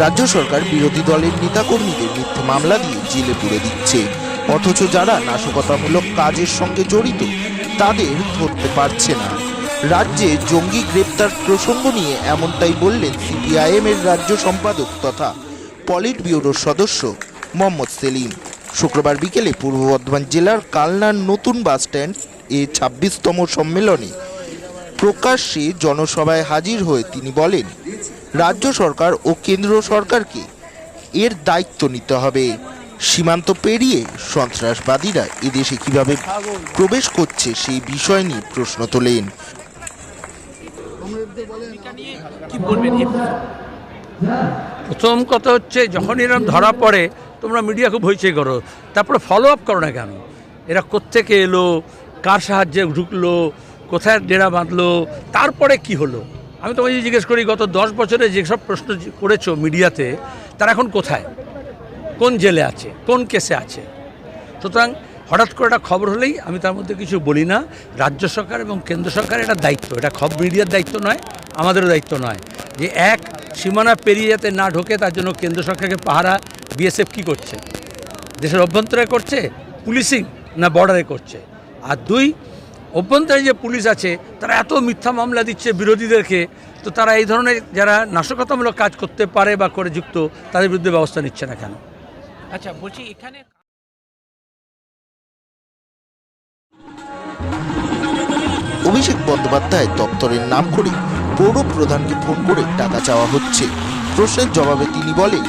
রাজ্য সরকার বিরোধী দলের নেতাকর্মীদের মিথ্যে মামলা দিয়ে জেলে পুরে দিচ্ছে। অথচ যারা নাশকতামূলক কাজের সঙ্গে জড়িত, তাদের ধরতে পারছে না। রাজ্যে জঙ্গি গ্রেপ্তার প্রসঙ্গ নিয়ে এমনটাই বললেন সিপিআইএম এর রাজ্য সম্পাদক তথা পলিট ব্যুরোর সদস্য মোহাম্মদ সেলিম। শুক্রবার বিকেলে পূর্ব বর্ধমান জেলার কালনার নতুন বাসস্ট্যান্ড এ ছাব্বিশতম সম্মেলনে প্রকাশ্যে জনসভায় হাজির হয়ে তিনি বলেন রাজ্য সরকার ও কেন্দ্র সরকারকে এর দায়িত্ব নিতে হবে। সীমান্ত পেরিয়ে সন্ত্রাসবাদীরা এদেশে কীভাবে প্রবেশ করছে সেই বিষয় নিয়ে প্রশ্ন তোলেন। প্রথম কথা হচ্ছে, যখন এরকম ধরা পড়ে, তোমরা মিডিয়া খুব হইচই করো। তারপরে ফলো আপ করো না কেন? এরা কোত্থেকে এলো? কার সাহায্যে ঢুকলো? কোথায় ডেরা বাঁধলো? তারপরে কি হলো? আমি তোমাকে জিজ্ঞেস করি, গত দশ বছরে যেসব প্রশ্ন করেছ মিডিয়াতে, তারা এখন কোথায়? কোন জেলে আছে? কোন কেসে আছে? সুতরাং হঠাৎ করে একটা খবর হলেই আমি তার মধ্যে কিছু বলি না। রাজ্য সরকার এবং কেন্দ্র সরকারের এটা দায়িত্ব। এটা খবর মিডিয়ার দায়িত্ব নয়, আমাদেরও দায়িত্ব নয়। যে এক, সীমানা পেরিয়ে যাতে না ঢোকে, তার জন্য কেন্দ্র সরকারকে পাহারা বিএসএফ কী করছে? দেশের অভ্যন্তরে করছে? পুলিশিং না বর্ডারে করছে? আর দুই অভ্যন্তরে যে পুলিশ আছে তারা এত মিথ্যা মামলা দিচ্ছে বিরোধীদেরকে তো তারা এই ধরনের যারা নাশকতামূলক কাজ করতে পারে বা করে যুক্ত তাদের বিরুদ্ধে ব্যবস্থা নিচ্ছে না কেন? আচ্ছা বলছি এখানে অভিষেক বন্দ্যোপাধ্যায় দপ্তরের নাম করে পৌর প্রধানকে ফোন করে টাকা চাওয়া হচ্ছে। প্রশ্নের জবাবে তিনি বলেন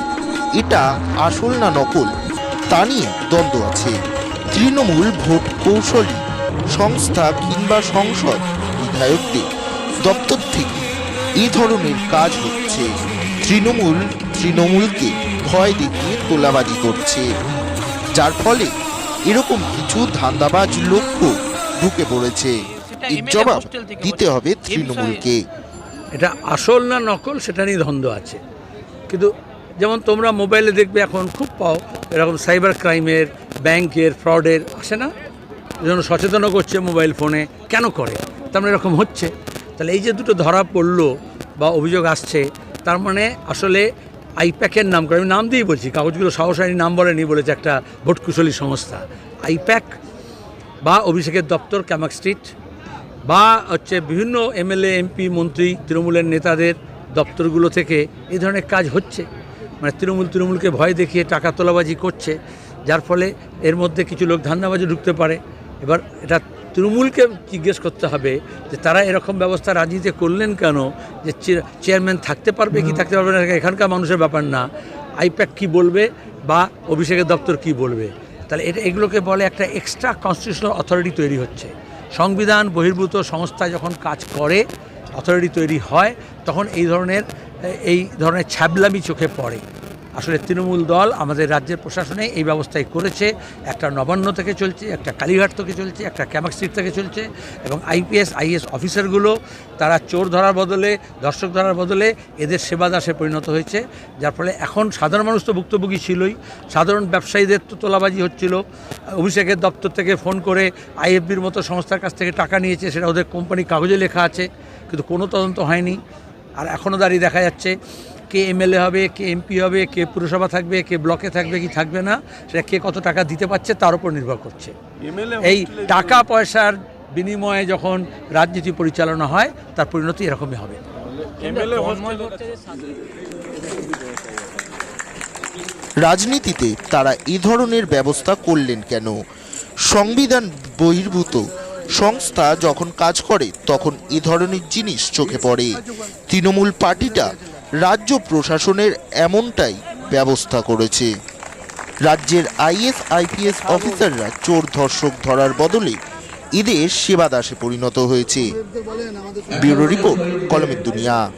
এটা আসল না নকল? তা নিয়ে দ্বন্দ্ব আছে। তৃণমূল ভোট কৌশলী সংস্থা কিংবা সংসদ বিধায়কদের দপ্তর থেকে এই ধরনের কাজ হচ্ছে। তৃণমূল তৃণমূলকে ভয় দেখিয়ে তোলাবাজি করছে। যার ফলে এরকম কিছু ধান্দাবাজ লক্ষ্য ঢুকে পড়েছে। এর জবাব দিতে হবে তৃণমূলকে। এটা আসল না নকল সেটা নিয়ে ধন্দ আছে। কিন্তু যেমন তোমরা মোবাইলে দেখবে এখন খুব পাও এরকম সাইবার ক্রাইমের ব্যাংকের ফ্রডের আসে না? যেন সচেতনও করছে মোবাইল ফোনে কেন করে? তার মানে এরকম হচ্ছে। তাহলে এই যে দুটো ধরা পড়ল বা অভিযোগ আসছে, তার মানে আসলে আইপ্যাকের নাম করে, আমি নাম দিয়েই বলছি, কাগজগুলো সাহসারী নাম বলেনি বলেছে একটা ভোটকুশলী সংস্থা। আইপ্যাক বা অভিষেকের দপ্তর ক্যামাক স্ট্রিট বা হচ্ছে বিভিন্ন এমএলএ, এমপি, মন্ত্রী, তৃণমূলের নেতাদের দপ্তরগুলো থেকে এই ধরনের কাজ হচ্ছে। মানে তৃণমূল তৃণমূলকে ভয় দেখিয়ে টাকা তোলাবাজি করছে, যার ফলে এর মধ্যে কিছু লোক ধান্দাবাজি ঢুকতে পারে। এবার এটা তৃণমূলকে জিজ্ঞেস করতে হবে যে তারা এরকম ব্যবস্থা রাজিতে করলেন কেন? যে চেয়ার- চেয়ারম্যান থাকতে পারবে কি থাকতে পারবে না? এখানকার মানুষের ব্যাপার না। আইপ্যাক কি বলবে বা অভিষেকের দপ্তর কি বলবে? তাহলে এটা এগুলোকে বলে একটা এক্সট্রা কনস্টিটিউশনাল অথরিটি তৈরি হচ্ছে। সংবিধান বহির্ভূত সংস্থা যখন কাজ করে অথরিটি তৈরি হয় তখন এই ধরনের এই ধরনের ছ্যাবলামি চোখে পড়ে। আসলে তৃণমূল দল আমাদের রাজ্যের প্রশাসনে এই ব্যবস্থাই করেছে। একটা নবান্ন থেকে চলছে, একটা কালীঘাট থেকে চলছে, একটা ক্যামাক থেকে চলছে এবং আইপিএস, আইএস অফিসারগুলো তারা চোর ধরার বদলে দর্শক ধরার বদলে এদের সেবা দাসে পরিণত হয়েছে। যার ফলে এখন সাধারণ মানুষ তো ভুক্তভোগী ছিলই। সাধারণ ব্যবসায়ীদের তো তোলাবাজি হচ্ছিল। অভিষেকের দপ্তর থেকে ফোন করে আইএফবির মতো সংস্থার কাছ থেকে টাকা নিয়েছে, সেটা ওদের কোম্পানি কাগজে লেখা আছে, কিন্তু কোনো তদন্ত হয়নি। আর এখনও দাঁড়িয়ে দেখা যাচ্ছে কে এমএলএ হবে কে এমপি হবে কে পুরসভা থাকবে কে ব্লকে থাকবে কি থাকবে না সেটা কে কত টাকা দিতে পারছে তার উপর নির্ভর করছে। এই টাকা পয়সার বিনিময়ে যখন রাজনীতি পরিচালনা হয় তার পরিণতি এরকমই হবে। রাজনীতিতে তারা এ ধরনের ব্যবস্থা করলেন কেন? সংবিধান বহির্ভূত। সংস্থা যখন কাজ করে তখন এ ধরনের জিনিস চোখে পড়ে। তৃণমূল পার্টিটা রাজ্য প্রশাসনের এমনটাই ব্যবস্থা করেছে। রাজ্যের আইএস আইপিএস অফিসাররা চোর ধর্ষক ধরার বদলে এদের সেবা দাসে পরিণত হয়েছে। ব্যুরো রিপোর্ট কলমের দুনিয়া।